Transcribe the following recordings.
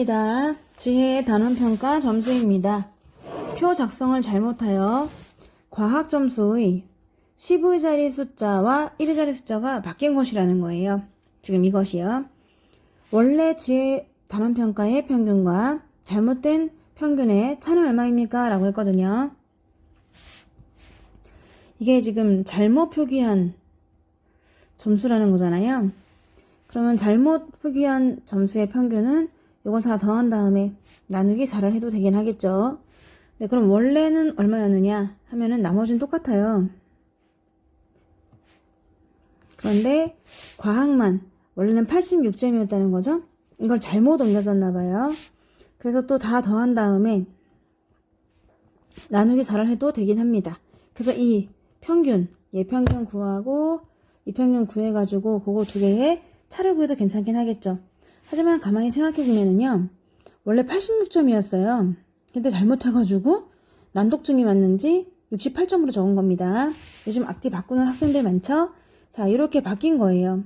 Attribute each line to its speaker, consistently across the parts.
Speaker 1: 입니다. 지혜의 단원평가 점수입니다. 표 작성을 잘못하여 과학 점수의 10의 자리 숫자와 1의 자리 숫자가 바뀐 것이라는 거예요. 지금 이것이요. 원래 지혜 단원평가의 평균과 잘못된 평균의 차는 얼마입니까? 라고 했거든요. 이게 지금 잘못 표기한 점수라는 거잖아요. 그러면 잘못 표기한 점수의 평균은 이걸 다 더한 다음에 나누기 4를 해도 되긴 하겠죠. 네, 그럼 원래는 얼마였느냐 하면은 나머지는 똑같아요. 그런데 과학만 원래는 86점이었다는 거죠. 이걸 잘못 옮겨졌나 봐요. 그래서 또 다 더한 다음에 나누기 4를 해도 되긴 합니다. 그래서 이 평균, 예평균 구하고 이 평균 구해가지고 그거 두 개의 차를 구해도 괜찮긴 하겠죠. 하지만 가만히 생각해보면은요, 원래 86점이었어요. 근데 잘못해가지고 난독증이 맞는지 68점으로 적은 겁니다. 요즘 앞뒤 바꾸는 학생들 많죠? 자, 이렇게 바뀐 거예요.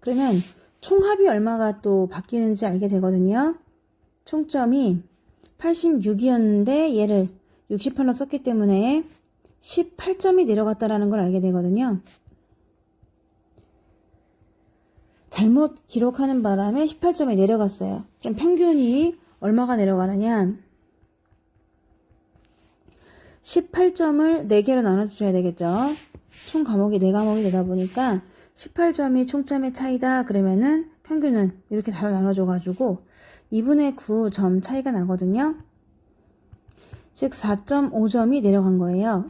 Speaker 1: 그러면 총합이 얼마가 또 바뀌는지 알게 되거든요. 총점이 86이었는데 얘를 68로 썼기 때문에 18점이 내려갔다라는 걸 알게 되거든요. 잘못 기록하는 바람에 18점이 내려갔어요. 그럼 평균이 얼마가 내려가느냐? 18점을 4개로 나눠주셔야 되겠죠. 총 과목이 4과목이 되다 보니까 18점이 총점의 차이다 그러면은 평균은 이렇게 잘 나눠줘가지고 2분의 9점 차이가 나거든요. 즉 4.5점이 내려간 거예요.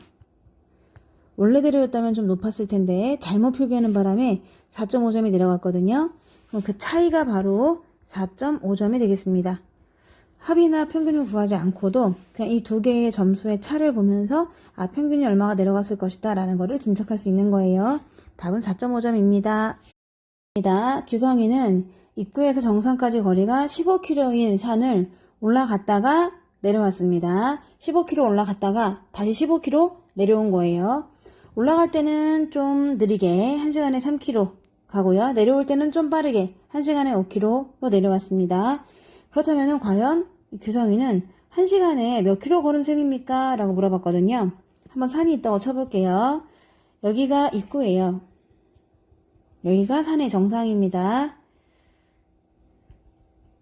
Speaker 1: 원래대로였다면 좀 높았을 텐데 잘못 표기하는 바람에 4.5점이 내려갔거든요. 그럼 그 차이가 바로 4.5점이 되겠습니다. 합이나 평균을 구하지 않고도 그냥 이 두 개의 점수의 차를 보면서 아 평균이 얼마가 내려갔을 것이다 라는 것을 짐작할 수 있는 거예요. 답은 4.5점입니다. 규성이는 입구에서 정상까지 거리가 15km인 산을 올라갔다가 내려왔습니다. 15km 올라갔다가 다시 15km 내려온 거예요. 올라갈 때는 좀 느리게 1시간에 3km 가고요. 내려올 때는 좀 빠르게 1시간에 5km로 내려왔습니다. 그렇다면 과연 이 규성이는 1시간에 몇 킬로 걸은 셈입니까? 라고 물어봤거든요. 한번 산이 있다고 쳐볼게요. 여기가 입구예요. 여기가 산의 정상입니다.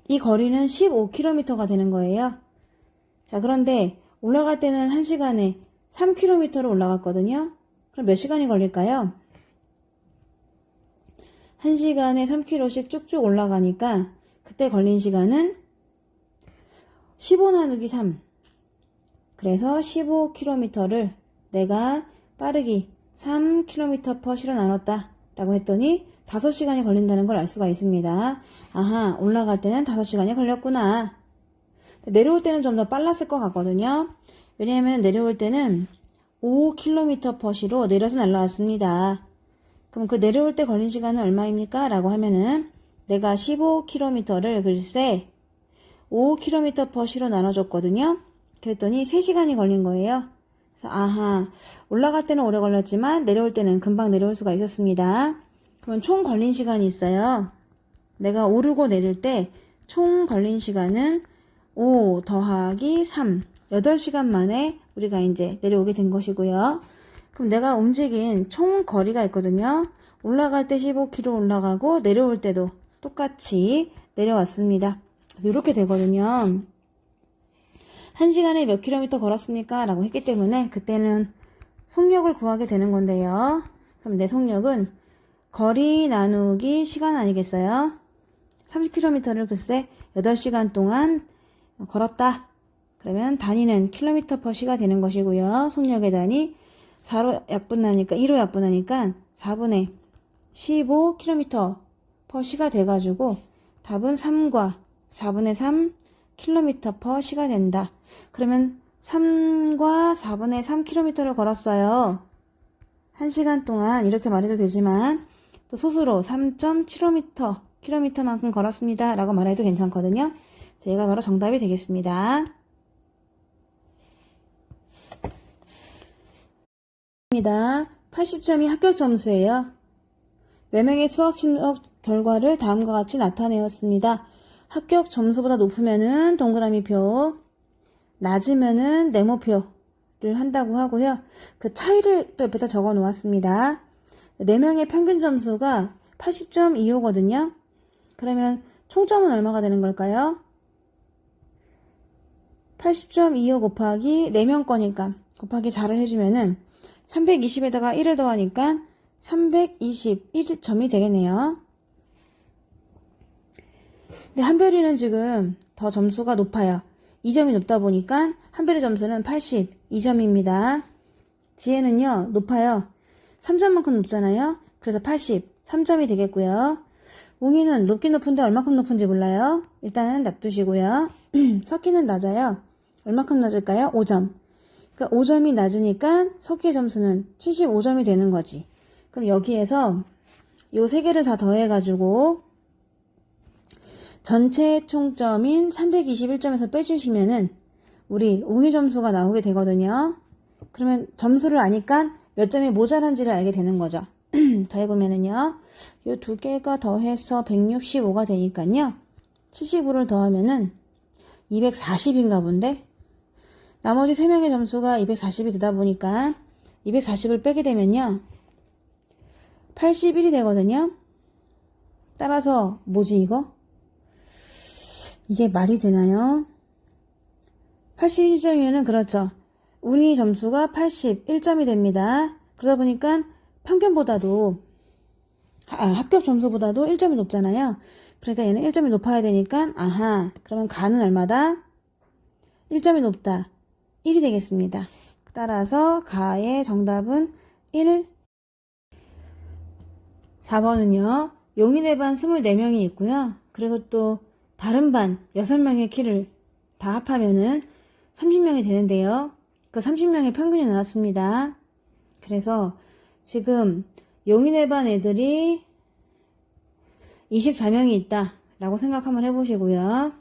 Speaker 1: 이 거리는 15km가 되는 거예요. 자, 그런데 올라갈 때는 1시간에 3km로 올라갔거든요. 그럼 몇 시간이 걸릴까요? 1시간에 3km씩 쭉쭉 올라가니까 그때 걸린 시간은 15 나누기 3. 그래서 15km를 내가 빠르기 3km per 시로 나눴다. 라고 했더니 5시간이 걸린다는 걸 알 수가 있습니다. 아하, 올라갈 때는 5시간이 걸렸구나. 내려올 때는 좀 더 빨랐을 것 같거든요. 왜냐하면 내려올 때는 5km per 시로 내려서 날라왔습니다. 그럼 그 내려올 때 걸린 시간은 얼마입니까? 라고 하면은 내가 15km를 글쎄 5km per 시로 나눠줬거든요. 그랬더니 3시간이 걸린 거예요. 그래서 아하 올라갈 때는 오래 걸렸지만 내려올 때는 금방 내려올 수가 있었습니다. 그러면 총 걸린 시간이 있어요. 내가 오르고 내릴 때 총 걸린 시간은 5 더하기 3 8시간 만에 우리가 이제 내려오게 된 것이고요. 그럼 내가 움직인 총 거리가 있거든요. 올라갈 때 15km 올라가고 내려올 때도 똑같이 내려왔습니다. 이렇게 되거든요. 한 시간에 몇 킬로미터 걸었습니까? 라고 했기 때문에 그때는 속력을 구하게 되는 건데요. 그럼 내 속력은 거리 나누기 시간 아니겠어요? 30km를 글쎄 8시간 동안 걸었다. 그러면 단위는 킬로미터 퍼 시가 되는 것이고요. 속력의 단위 4로 약분하니까 1로 약분하니까 4분의 15km 퍼 시가 돼가지고 답은 3과 4분의 3 킬로미터 퍼 시가 된다. 그러면 3과 4분의 3km를 걸었어요. 1시간 동안 이렇게 말해도 되지만 또 소수로 3.7km 킬로미터만큼 걸었습니다. 라고 말해도 괜찮거든요. 제가 바로 정답이 되겠습니다. 입니다. 80점이 합격 점수예요. 4명의 수학 실력 결과를 다음과 같이 나타내었습니다. 합격 점수보다 높으면은 동그라미 표, 낮으면은 네모표를 한다고 하고요. 그 차이를 또 옆에다 적어 놓았습니다. 4명의 평균 점수가 80.25거든요. 그러면 총점은 얼마가 되는 걸까요? 80.25 곱하기 4명 거니까 곱하기 4를 해주면은 320에다가 1을 더하니까 321점이 되겠네요. 근데 한별이는 지금 더 점수가 높아요. 2점이 높다 보니까 한별의 점수는 82점입니다. 지혜는요, 높아요. 3점만큼 높잖아요. 그래서 83점이 되겠고요. 웅이는 높긴 높은데 얼마큼 높은지 몰라요. 일단은 납두시고요. 석기는 낮아요. 얼마큼 낮을까요? 5점. 그러니까 5점이 낮으니까 석기의 점수는 75점이 되는 거지. 그럼 여기에서 요 세 개를 다 더해가지고 전체 총점인 321점에서 빼주시면은 우리 웅이 점수가 나오게 되거든요. 그러면 점수를 아니까 몇 점이 모자란지를 알게 되는 거죠. 더해보면은요. 요 두 개가 더해서 165가 되니까요. 75를 더하면은 240인가 본데 나머지 3명의 점수가 240이 되다 보니까 240을 빼게 되면요. 81이 되거든요. 따라서 뭐지 이거? 이게 말이 되나요? 81점이면은 그렇죠. 운이 점수가 81점이 됩니다. 그러다 보니까 평균보다도 아, 합격 점수보다도 1점이 높잖아요. 그러니까 얘는 1점이 높아야 되니까 아하 그러면 가는 얼마다? 1점이 높다. 1이 되겠습니다. 따라서 가의 정답은 1. 4번은요. 용인의 반 24명이 있고요. 그리고 또 다른 반 6명의 키를 다 합하면은 30명이 되는데요. 그 30명의 평균이 나왔습니다. 그래서 지금 용인의 반 애들이 24명이 있다 라고 생각 한번 해보시고요.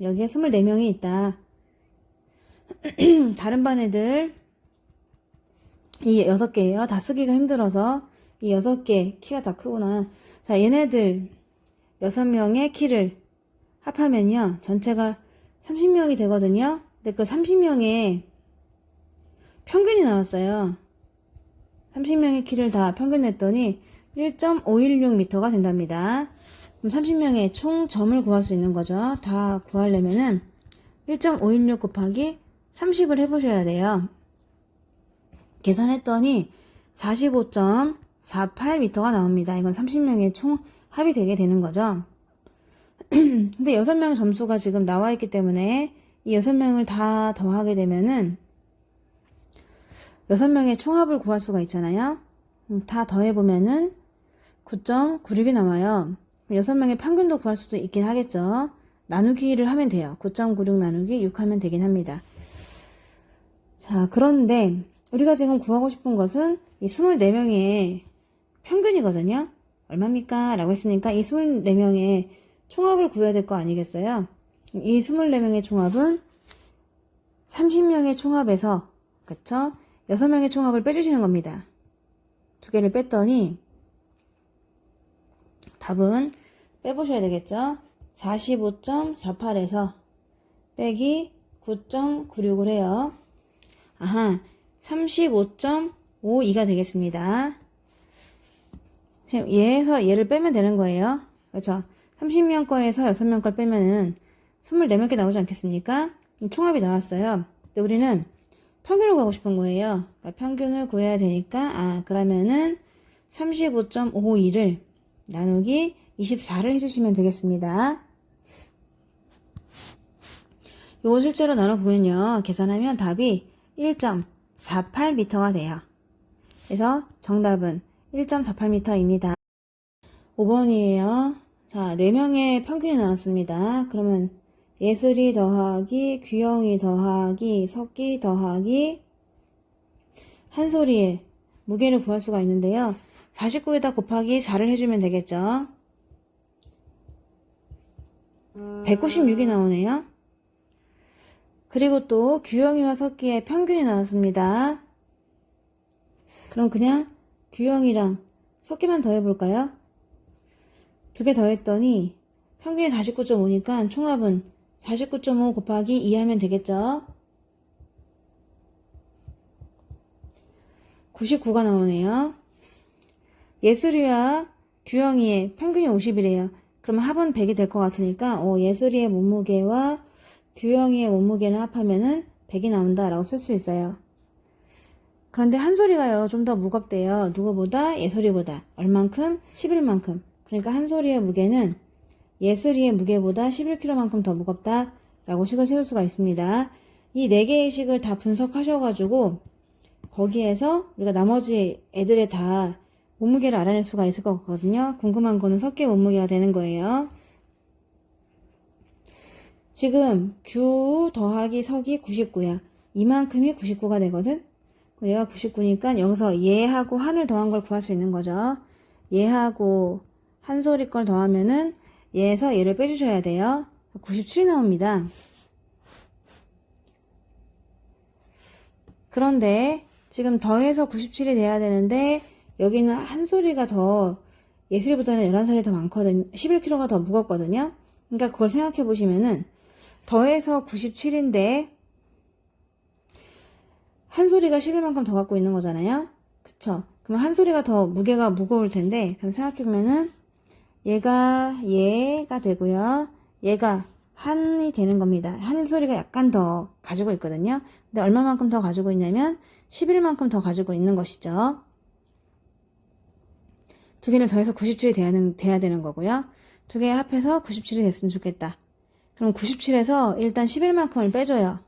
Speaker 1: 여기에 24명이 있다. 다른 반 애들 이 6개예요. 다 쓰기가 힘들어서 이 6개 키가 다 크구나. 자 얘네들 6명의 키를 합하면요. 전체가 30명이 되거든요. 근데 그 30명의 평균이 나왔어요. 30명의 키를 다 평균 냈더니 1.516m가 된답니다. 그럼 30명의 총 점을 구할 수 있는 거죠. 다 구하려면은 1.516 곱하기 30을 해보셔야 돼요. 계산했더니 45.48m가 나옵니다. 이건 30명의 총 합이 되게 되는 거죠. 근데 6명의 점수가 지금 나와 있기 때문에 이 6명을 다 더하게 되면은 6명의 총합을 구할 수가 있잖아요. 음, 다 더해보면은 9.96이 나와요. 6명의 평균도 구할 수도 있긴 하겠죠. 나누기를 하면 돼요. 9.96 나누기 6 하면 되긴 합니다. 자, 그런데 우리가 지금 구하고 싶은 것은 이 24명의 평균이거든요. 얼마입니까? 라고 했으니까 이 24명의 총합을 구해야 될 거 아니겠어요? 이 24명의 총합은 30명의 총합에서 그쵸? 6명의 총합을 빼주시는 겁니다. 두 개를 뺐더니 답은 빼보셔야 되겠죠? 45.48에서 빼기 9.96을 해요. 아하, 35.52가 되겠습니다. 지금 얘에서 얘를 빼면 되는 거예요. 그렇죠? 30명 거에서 6명 걸 빼면은 24명께 나오지 않겠습니까? 총합이 나왔어요. 근데 우리는 평균을 구하고 싶은 거예요. 그러니까 평균을 구해야 되니까, 아, 그러면은 35.52를 나누기 24를 해주시면 되겠습니다. 요거 실제로 나눠보면요. 계산하면 답이 1.48m가 돼요. 그래서 정답은 1.48m입니다. 5번이에요. 자, 4명의 평균이 나왔습니다. 그러면 예슬이 더하기, 규영이 더하기, 석기 더하기, 한소리의 무게를 구할 수가 있는데요. 49에다 곱하기 4를 해주면 되겠죠. 196이 나오네요. 그리고 또 규영이와 석기의 평균이 나왔습니다. 그럼 그냥 규영이랑 석기만 더해볼까요? 두 개 더했더니 평균이 49.5니까 총합은 49.5 곱하기 2 하면 되겠죠? 99가 나오네요. 예슬이와 규영이의 평균이 50이래요. 그러면 합은 100이 될 것 같으니까 어, 예슬이의 몸무게와 규영이의 몸무게를 합하면은 100이 나온다라고 쓸 수 있어요. 그런데 한솔이가요 좀 더 무겁대요. 누구보다 예솔이보다 얼만큼? 11만큼. 그러니까 한솔이의 무게는 예슬이의 무게보다 11kg만큼 더 무겁다라고 식을 세울 수가 있습니다. 이 네 개의 식을 다 분석하셔가지고 거기에서 우리가 나머지 애들의 다 몸무게를 알아낼 수가 있을 것 같거든요. 궁금한 거는 석계 몸무게가 되는 거예요. 지금 규 더하기 석이 99야. 이만큼이 99가 되거든. 얘가 99니까 여기서 얘하고 한을 더한 걸 구할 수 있는 거죠. 얘하고 한 소리 걸 더하면은 얘에서 얘를 빼주셔야 돼요. 97이 나옵니다. 그런데 지금 더해서 97이 돼야 되는데 여기는 한 소리가 더 예슬이보다는 11살이 더 많거든. 11kg가 더 무겁거든요. 그러니까 그걸 생각해 보시면은 더해서 97인데 한 소리가 11만큼 더 갖고 있는 거잖아요. 그쵸? 그럼 한 소리가 더 무게가 무거울 텐데 그럼 생각해 보면은 얘가 얘가 되고요. 얘가 한이 되는 겁니다. 한 소리가 약간 더 가지고 있거든요. 근데 얼마만큼 더 가지고 있냐면 11만큼 더 가지고 있는 것이죠. 두 개를 더해서 97이 돼야, 돼야 되는 거고요. 두 개 합해서 97이 됐으면 좋겠다. 그럼 97에서 일단 11만큼을 빼줘요.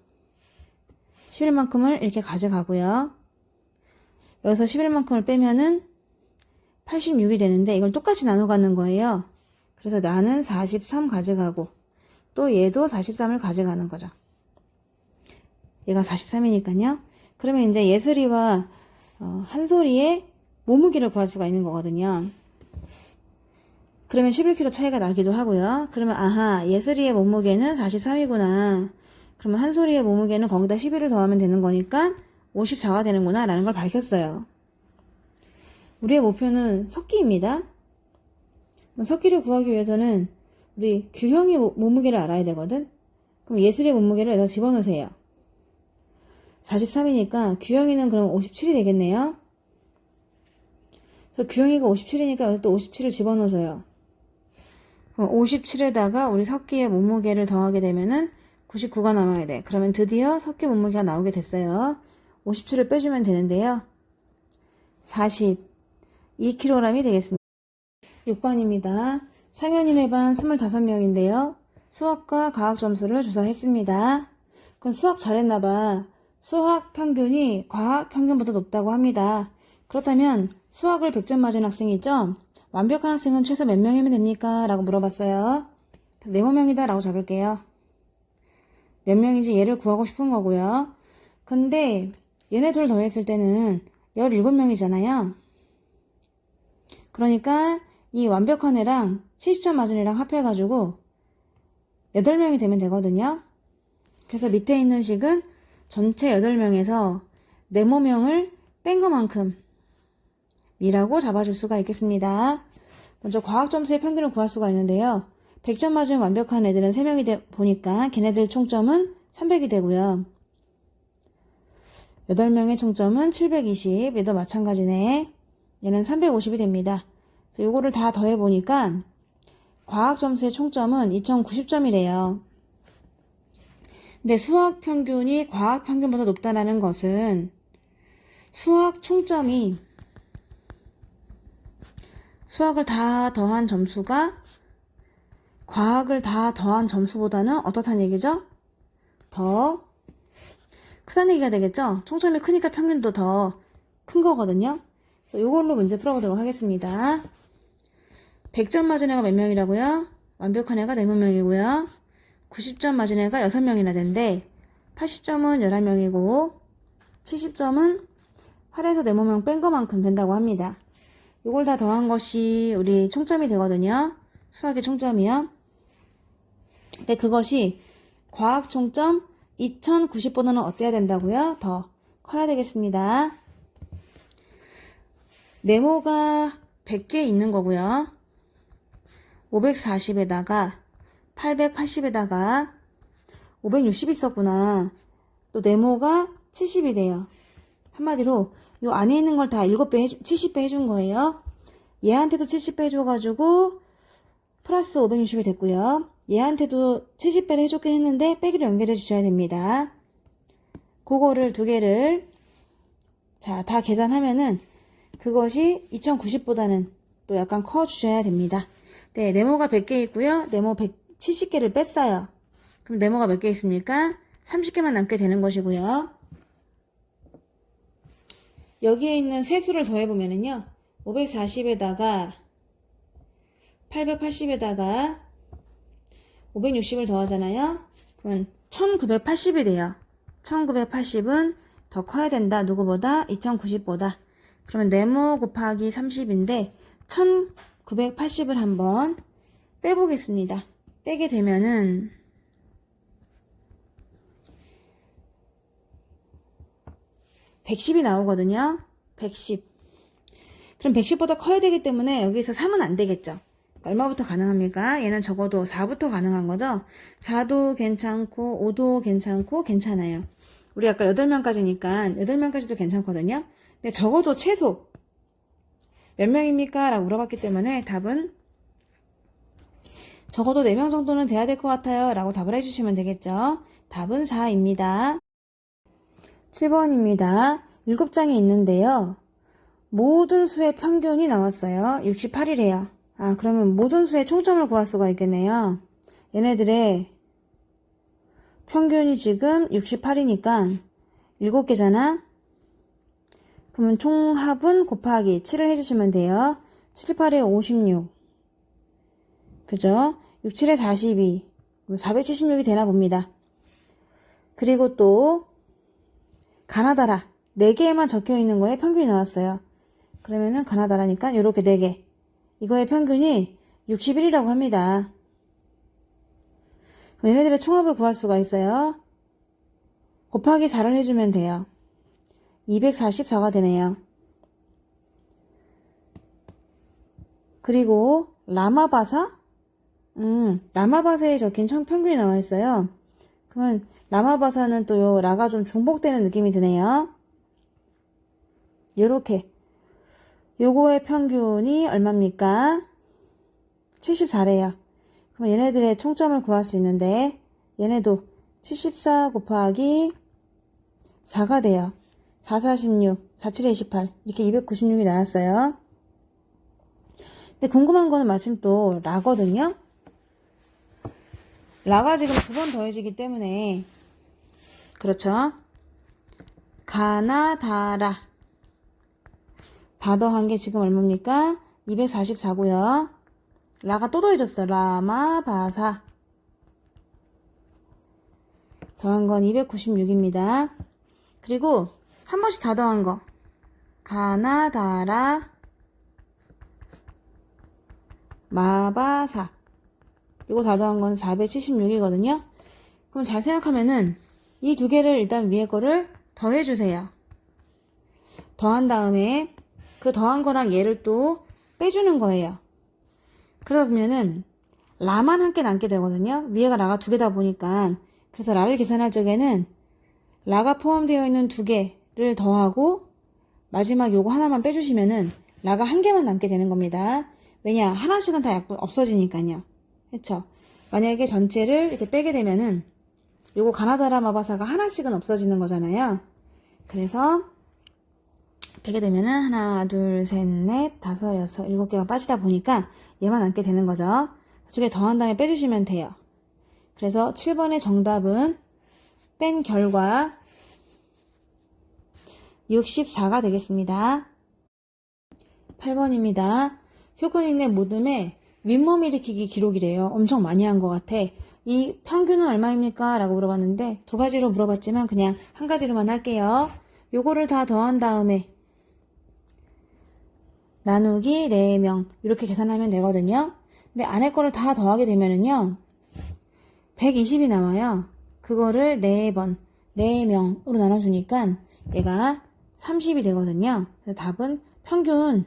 Speaker 1: 11만큼을 이렇게 가져가고요. 여기서 11만큼을 빼면은 86이 되는데 이걸 똑같이 나눠 가는 거예요. 그래서 나는 43 가져가고 또 얘도 43을 가져가는 거죠. 얘가 43이니까요. 그러면 이제 예슬이와 어, 한솔이의 몸무게를 구할 수가 있는 거거든요. 그러면 11kg 차이가 나기도 하고요. 그러면 아하 예슬이의 몸무게는 43이구나. 그러면 한솔이의 몸무게는 거기다 11을 더하면 되는 거니까 54가 되는구나 라는 걸 밝혔어요. 우리의 목표는 석기입니다. 석기를 구하기 위해서는 우리 규형의 모- 몸무게를 알아야 되거든. 그럼 예슬의 몸무게를 여기다 집어넣으세요. 43이니까 규형이는 그럼 57이 되겠네요. 그래서 규형이가 57이니까 여기 또 57을 집어넣어줘요. 그럼 57에다가 우리 석기의 몸무게를 더하게 되면은 99가 나와야 돼. 그러면 드디어 석기 몸무게가 나오게 됐어요. 57을 빼주면 되는데요. 42kg이 되겠습니다. 6번입니다. 상현인의 반 25명인데요. 수학과 과학 점수를 조사했습니다. 그건 수학 잘했나봐. 수학 평균이 과학 평균보다 높다고 합니다. 그렇다면 수학을 100점 맞은 학생이 있죠? 완벽한 학생은 최소 몇 명이면 됩니까? 라고 물어봤어요. 네모 명이다 라고 잡을게요. 몇 명인지 얘를 구하고 싶은 거고요. 근데 얘네 둘 더했을 때는 17명이잖아요. 그러니까 이 완벽한 애랑 70점 맞은 애랑 합해가지고 8명이 되면 되거든요. 그래서 밑에 있는 식은 전체 8명에서 네모명을 뺀 것만큼 이라고 잡아줄 수가 있겠습니다. 먼저 과학 점수의 평균을 구할 수가 있는데요. 100점 맞은 완벽한 애들은 3명이 되, 보니까 걔네들 총점은 300이 되고요. 8명의 총점은 720, 얘도 마찬가지네. 얘는 350이 됩니다. 그래서 요거를 다 더해보니까 과학 점수의 총점은 2090점이래요. 근데 수학 평균이 과학 평균보다 높다는 것은 수학 총점이 수학을 다 더한 점수가 과학을 다 더한 점수보다는 어떻다는 얘기죠? 더 크다는 얘기가 되겠죠? 총점이 크니까 평균도 더 큰 거거든요. 그래서 이걸로 문제 풀어보도록 하겠습니다. 100점 맞은 애가 몇 명이라고요? 완벽한 애가 4명이고요. 90점 맞은 애가 6명이나 된대. 80점은 11명이고 70점은 8에서 4명 뺀 것만큼 된다고 합니다. 이걸 다 더한 것이 우리 총점이 되거든요. 수학의 총점이요. 근데 그것이 과학 총점 2090보다는 어때야 된다고요? 더 커야 되겠습니다. 네모가 100개 있는 거고요. 540에다가 880에다가 560 있었구나. 또 네모가 70이 돼요. 한마디로 요 안에 있는 걸 다 7배, 해주, 70배 해준 거예요. 얘한테도 70배 해줘가지고 플러스 560이 됐고요. 얘한테도 70배를 해줬긴 했는데 빼기로 연결해 주셔야 됩니다. 그거를 두 개를 자, 다 계산하면은 그것이 2090보다는 또 약간 커 주셔야 됩니다. 네, 네모가 100개 있고요. 네모 170개를 뺐어요. 그럼 네모가 몇 개 있습니까? 30개만 남게 되는 것이고요. 여기에 있는 세수를 더해보면은요. 540에다가 880에다가 560을 더하잖아요. 그러면 1980이 돼요. 1980은 더 커야 된다. 누구보다? 2090보다. 그러면 네모 곱하기 30인데 1980을 한번 빼보겠습니다. 빼게 되면은 110이 나오거든요. 110. 그럼 110보다 커야 되기 때문에 여기서 3은 안 되겠죠. 얼마부터 가능합니까? 얘는 적어도 4부터 가능한 거죠. 4도 괜찮고 5도 괜찮고 괜찮아요. 우리 아까 8명까지니까 8명까지도 괜찮거든요. 근데 적어도 최소 몇 명입니까? 라고 물어봤기 때문에 답은 적어도 4명 정도는 돼야 될 것 같아요. 라고 답을 해주시면 되겠죠. 답은 4입니다. 7번입니다. 7장이 있는데요. 모든 수의 평균이 나왔어요. 68이래요. 아, 그러면 모든 수의 총점을 구할 수가 있겠네요. 얘네들의 평균이 지금 68이니까 7개잖아. 그러면 총합은 곱하기 7을 해주시면 돼요. 7, 8에 56. 그죠? 6, 7에 42. 476이 되나 봅니다. 그리고 또 가나다라 4개에만 적혀 있는 거에 평균이 나왔어요. 그러면은 가나다라니까 이렇게 4개. 이거의 평균이 61이라고 합니다. 얘네들의 총합을 구할 수가 있어요. 곱하기 4를 해주면 돼요. 244가 되네요. 그리고 라마바사? 음, 라마바사에 적힌 총 평균이 나와 있어요. 그러면 라마바사는 또 요 라가 좀 중복되는 느낌이 드네요. 요렇게 요거의 평균이 얼마입니까? 74래요. 그럼 얘네들의 총점을 구할 수 있는데 얘네도 74 곱하기 4가 돼요. 4, 46, 4, 7, 28 이렇게 296이 나왔어요. 근데 궁금한 거는 마침 또 라거든요. 라가 지금 두 번 더해지기 때문에 그렇죠. 가나다라 다 더한 게 지금 얼마입니까? 244고요. 라가 또 더해졌어. 라마바사 더한 건 296입니다. 그리고 한 번씩 다 더한 거 가나다라 마바사 이거 다 더한 건 476이거든요. 그럼 잘 생각하면은 이 두 개를 일단 위에 거를 더해주세요. 더한 다음에 그 더한 거랑 얘를 또 빼주는 거예요. 그러다 보면은 라만 함께 남게 되거든요. 위에가 라가 두 개다 보니까 그래서 라를 계산할 적에는 라가 포함되어 있는 두 개를 더하고 마지막 요거 하나만 빼주시면은 라가 한 개만 남게 되는 겁니다. 왜냐 하나씩은 다 없어지니까요. 그쵸? 만약에 전체를 이렇게 빼게 되면은 요거 가나다라 마바사가 하나씩은 없어지는 거잖아요. 그래서 빼게 되면은 하나, 둘, 셋, 넷, 다섯, 여섯, 일곱 개가 빠지다 보니까 얘만 남게 되는 거죠. 두 개 더한 다음에 빼주시면 돼요. 그래서 7번의 정답은 뺀 결과 64가 되겠습니다. 8번입니다. 효근인의 모듬에 윗몸 일으키기 기록이래요. 엄청 많이 한 것 같아. 이 평균은 얼마입니까? 라고 물어봤는데 두 가지로 물어봤지만 그냥 한 가지로만 할게요. 요거를 다 더한 다음에 나누기 4명 이렇게 계산하면 되거든요. 근데 안에 거를 다 더하게 되면은요. 120이 나와요. 그거를 4번, 4명으로 나눠주니까 얘가 30이 되거든요. 그래서 답은 평균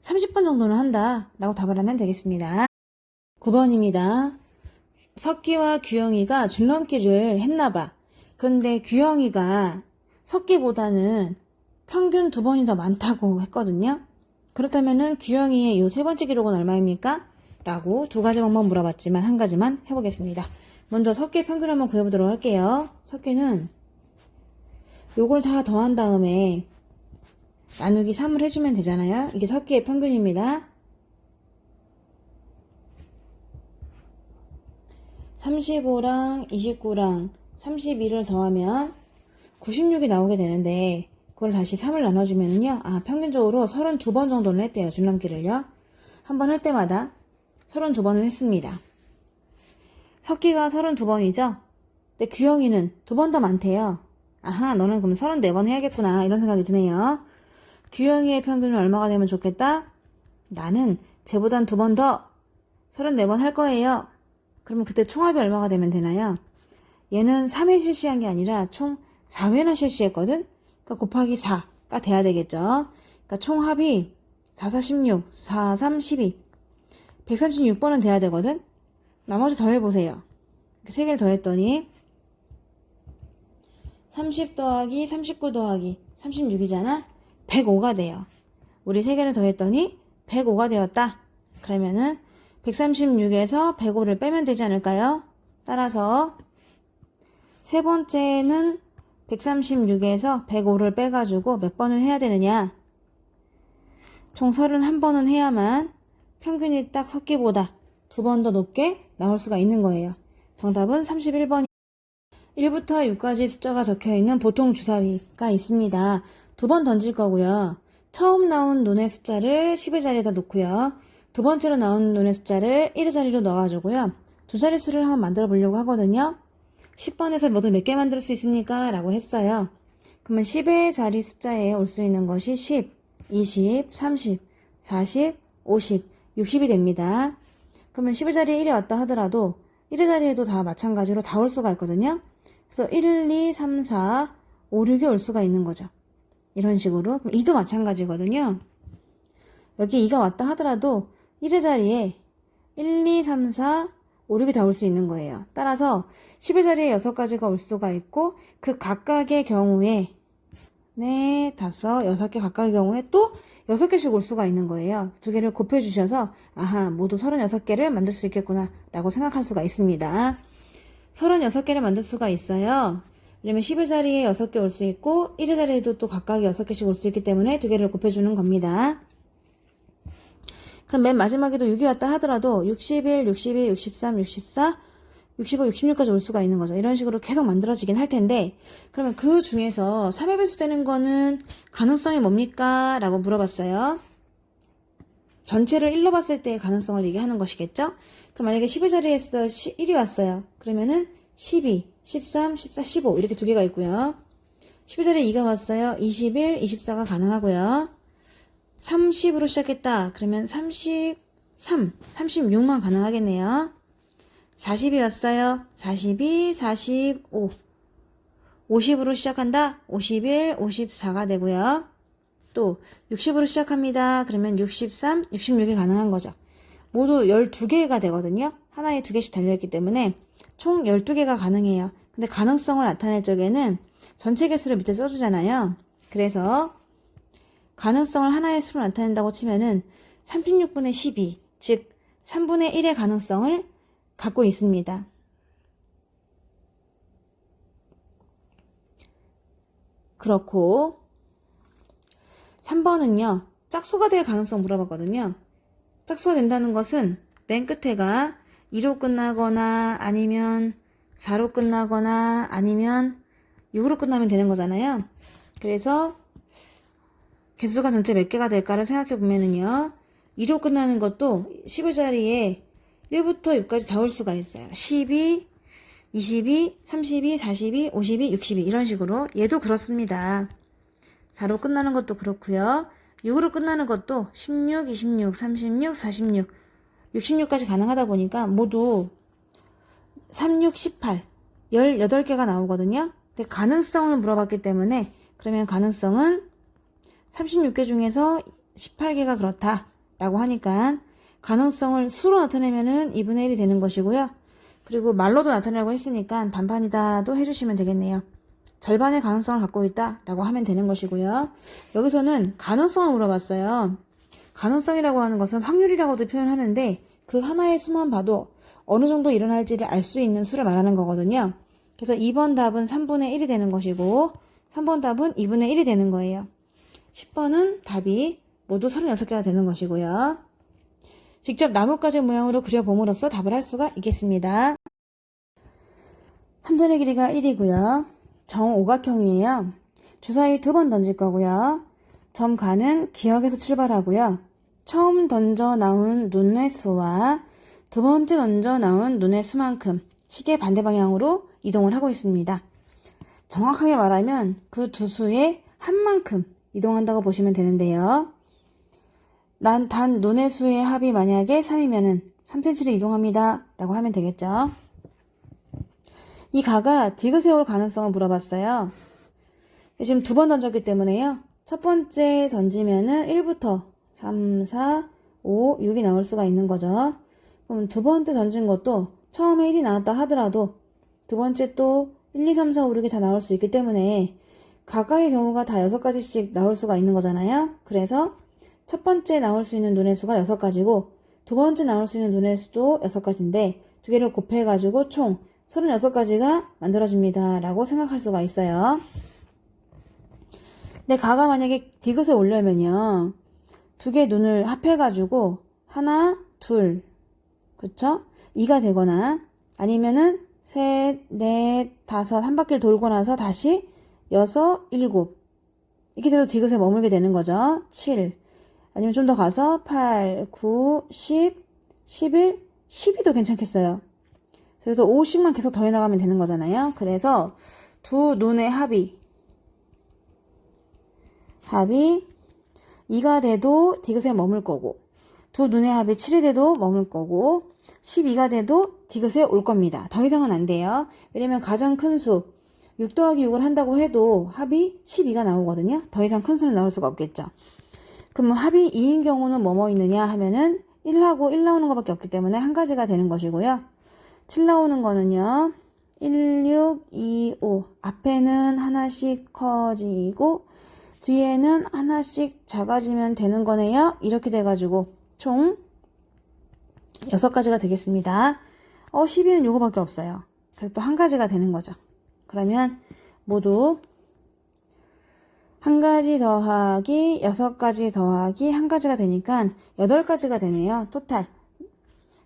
Speaker 1: 30번 정도는 한다 라고 답을 하면 되겠습니다. 9번입니다. 석기와 규영이가 줄넘기를 했나봐. 근데 규영이가 석기보다는 평균 두 번이 더 많다고 했거든요. 그렇다면은 규영이의 요 세 번째 기록은 얼마입니까? 라고 두 가지 방법 물어봤지만 한 가지만 해보겠습니다. 먼저 석기 평균 한번 구해보도록 할게요. 석기는 요걸 다 더한 다음에 나누기 3을 해주면 되잖아요. 이게 석기의 평균입니다. 35랑 29랑 32를 더하면 96이 나오게 되는데 그걸 다시 3을 나눠주면요. 아 평균적으로 32번 정도는 했대요. 줄넘기를요. 한 번 할 때마다 32번을 했습니다. 석기가 32번이죠. 근데 규영이는 두 번 더 많대요. 아하 너는 그럼 34번 해야겠구나 이런 생각이 드네요. 규영이의 평균은 얼마가 되면 좋겠다? 나는 쟤보단 두 번 더 34번 할 거예요. 그러면 그때 총합이 얼마가 되면 되나요? 얘는 3회 실시한 게 아니라 총 4회나 실시했거든? 그러니까 곱하기 4가 돼야 되겠죠. 그러니까 총합이 4, 4, 16, 4, 3, 12. 136번은 돼야 되거든? 나머지 더해보세요. 3개를 더했더니 30 더하기 39 더하기 36이잖아? 105가 돼요. 우리 3개를 더했더니 105가 되었다. 그러면은 136에서 105를 빼면 되지 않을까요? 따라서 세 번째는 136에서 105를 빼가지고 몇 번을 해야 되느냐? 총 31번은 해야만 평균이 딱 섞기보다 두 번 더 높게 나올 수가 있는 거예요. 정답은 31번. 1부터 6까지 숫자가 적혀 있는 보통 주사위가 있습니다. 두 번 던질 거고요. 처음 나온 눈의 숫자를 10의 자리에다 놓고요. 두 번째로 나온 눈의 숫자를 1의 자리로 넣어가지고요. 두 자릿수를 한번 만들어 보려고 하거든요. 10번에서 모두 몇 개 만들 수 있습니까? 라고 했어요. 그러면 10의 자리 숫자에 올 수 있는 것이 10, 20, 30, 40, 50, 60이 됩니다. 그러면 10의 자리에 1이 왔다 하더라도 1의 자리에도 다 마찬가지로 다 올 수가 있거든요. 그래서 1, 2, 3, 4, 5, 6이 올 수가 있는 거죠. 이런 식으로. 그럼 2도 마찬가지거든요. 여기 2가 왔다 하더라도 1의 자리에 1, 2, 3, 4, 5, 6이 다 올 수 있는 거예요. 따라서 10의 자리에 6가지가 올 수가 있고 그 각각의 경우에 네, 다섯, 여섯 개 각각의 경우에 또 여섯 개씩 올 수가 있는 거예요. 두 개를 곱해 주셔서 아하, 모두 36개를 만들 수 있겠구나 라고 생각할 수가 있습니다. 36개를 만들 수가 있어요. 왜냐면 10의 자리에 6개 올 수 있고 1의 자리에도 또 각각이 6개씩 올 수 있기 때문에 두 개를 곱해 주는 겁니다. 그럼 맨 마지막에도 6이 왔다 하더라도 61, 62, 63, 64, 65, 66까지 올 수가 있는 거죠. 이런 식으로 계속 만들어지긴 할 텐데 그러면 그 중에서 3의 배수 되는 거는 가능성이 뭡니까? 라고 물어봤어요. 전체를 1로 봤을 때의 가능성을 얘기하는 것이겠죠? 그럼 만약에 10의 자리에서 1이 왔어요. 그러면은 12, 13, 14, 15 이렇게 두 개가 있고요. 10의 자리에 2가 왔어요. 21, 24가 가능하고요. 30으로 시작했다. 그러면 33, 36만 가능하겠네요. 40이 왔어요. 42, 45. 50으로 시작한다. 51, 54가 되고요. 또 60으로 시작합니다. 그러면 63, 66이 가능한 거죠. 모두 12개가 되거든요. 하나에 두 개씩 달려있기 때문에 총 12개가 가능해요. 근데 가능성을 나타낼 적에는 전체 개수를 밑에 써주잖아요. 그래서 가능성을 하나의 수로 나타낸다고 치면은 36분의 12, 즉 3분의 1의 가능성을 갖고 있습니다. 그렇고 3번은요. 짝수가 될 가능성 물어봤거든요. 짝수가 된다는 것은 맨 끝에가 2로 끝나거나 아니면 4로 끝나거나 아니면 6으로 끝나면 되는 거잖아요. 그래서 개수가 전체 몇 개가 될까를 생각해 보면은요. 2로 끝나는 것도 10의 자리에 1부터 6까지 다 올 수가 있어요. 12, 22, 32, 42, 52, 62 이런 식으로 얘도 그렇습니다. 4로 끝나는 것도 그렇고요. 6으로 끝나는 것도 16, 26, 36, 46, 66까지 가능하다 보니까 모두 36, 18, 18개가 나오거든요. 근데 가능성을 물어봤기 때문에 그러면 가능성은 36개 중에서 18개가 그렇다라고 하니까 가능성을 수로 나타내면은 2분의 1이 되는 것이고요. 그리고 말로도 나타내라고 했으니까 반반이다도 해주시면 되겠네요. 절반의 가능성을 갖고 있다라고 하면 되는 것이고요. 여기서는 가능성을 물어봤어요. 가능성이라고 하는 것은 확률이라고도 표현하는데 그 하나의 수만 봐도 어느 정도 일어날지를 알 수 있는 수를 말하는 거거든요. 그래서 2번 답은 3분의 1이 되는 것이고 3번 답은 2분의 1이 되는 거예요. 10번은 답이 모두 36개가 되는 것이고요. 직접 나뭇가지 모양으로 그려봄으로써 답을 할 수가 있겠습니다. 한 변의 길이가 1이고요. 정오각형이에요. 주사위 두 번 던질 거고요. 점 가는 기역에서 출발하고요. 처음 던져 나온 눈의 수와 두 번째 던져 나온 눈의 수만큼 시계 반대 방향으로 이동을 하고 있습니다. 정확하게 말하면 그 두 수의 한 만큼 이동한다고 보시면 되는데요. 난 단 눈의 수의 합이 만약에 3이면은 3cm를 이동합니다. 라고 하면 되겠죠. 이 가가 디귿에 올 가능성을 물어봤어요. 지금 두 번 던졌기 때문에요. 첫 번째 던지면은 1부터 3, 4, 5, 6이 나올 수가 있는 거죠. 그럼 두 번째 던진 것도 처음에 1이 나왔다 하더라도 두 번째 또 1, 2, 3, 4, 5, 6이 다 나올 수 있기 때문에 가까의 경우가 다 6가지씩 나올 수가 있는 거잖아요. 그래서 첫 번째 나올 수 있는 눈의 수가 6가지고 두 번째 나올 수 있는 눈의 수도 6가지인데 두 개를 곱해가지고 총 36가지가 만들어집니다. 라고 생각할 수가 있어요. 근데 가가 만약에 디귿에 오려면요. 두개 눈을 합해가지고 하나, 둘, 그쵸? 2가 되거나 아니면은 셋, 넷, 다섯 한 바퀴를 돌고 나서 다시 여섯, 일곱 이렇게 돼도 디귿에 머물게 되는 거죠. 7 아니면 좀 더 가서 8, 9, 10, 11, 12도 괜찮겠어요. 그래서 5씩만 계속 더해 나가면 되는 거잖아요. 그래서 두 눈의 합이 합이 2가 돼도 디귿에 머물 거고 두 눈의 합이 7이 돼도 머물 거고 12가 돼도 디귿에 올 겁니다. 더 이상은 안 돼요. 왜냐면 가장 큰 수, 6 더하기 6을 한다고 해도 합이 12가 나오거든요. 더 이상 큰 수는 나올 수가 없겠죠. 그럼 합이 2인 경우는 뭐뭐 있느냐 하면은 1하고 1 나오는 것밖에 없기 때문에 한 가지가 되는 것이고요. 7 나오는 거는요. 1, 6, 2, 5. 앞에는 하나씩 커지고 뒤에는 하나씩 작아지면 되는 거네요. 이렇게 돼가지고 총 6가지가 되겠습니다. 어, 12는 요거밖에 없어요. 그래서 또 한 가지가 되는 거죠. 그러면 모두 한 가지 더하기 여섯 가지 더하기 한 가지가 되니까 여덟 가지가 되네요. 토탈.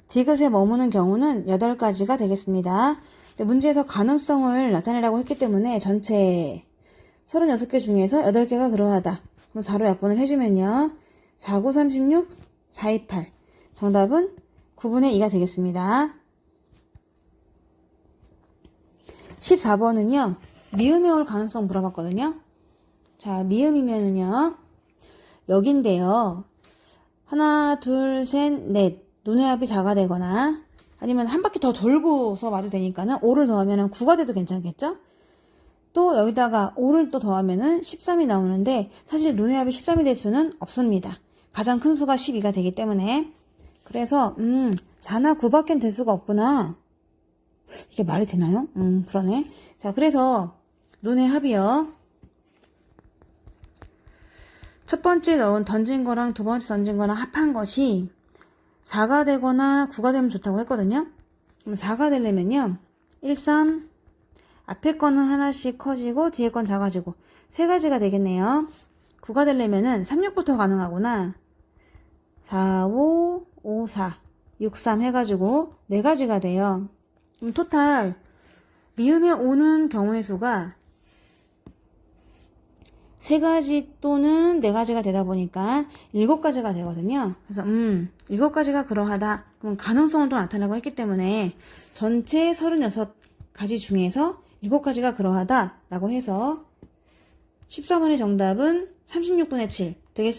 Speaker 1: 디귿에 머무는 경우는 여덟 가지가 되겠습니다. 문제에서 가능성을 나타내라고 했기 때문에 전체 36개 중에서 8개가 그러하다. 그럼 4로 약분을 해주면요. 4, 9, 36, 4, 2, 8. 정답은 9분의 2가 되겠습니다. 14번은요. 미음에 올 가능성 물어봤거든요. 자, 미음이면은요. 여긴데요. 하나, 둘, 셋, 넷. 눈의 합이 4가 되거나 아니면 한 바퀴 더 돌고서 와도 되니까는 5를 더하면은 9가 돼도 괜찮겠죠? 또 여기다가 5를 또 더하면은 13이 나오는데 사실 눈의 합이 13이 될 수는 없습니다. 가장 큰 수가 12가 되기 때문에 그래서 음 4나 9밖엔 될 수가 없구나. 이게 말이 되나요? 음 그러네. 자 그래서 눈의 합이요. 첫 번째 넣은 던진 거랑 두 번째 던진 거랑 합한 것이 4가 되거나 9가 되면 좋다고 했거든요. 그럼 4가 되려면요. 1, 3, 앞에 거는 하나씩 커지고 뒤에 건 작아지고 세 가지가 되겠네요. 9가 되려면은 3, 6부터 가능하구나. 4, 5, 5, 4, 6, 3 해가지고 네 가지가 돼요. 그럼 토탈 미음에 오는 경우의 수가 세 가지 또는 네 가지가 되다 보니까 일곱 가지가 되거든요. 그래서 음 일곱 가지가 그러하다. 그럼 가능성을 또 나타나고 했기 때문에 전체 36가지 중에서 일곱 가지가 그러하다라고 해서 14번의 정답은 36분의 7 되겠습니다.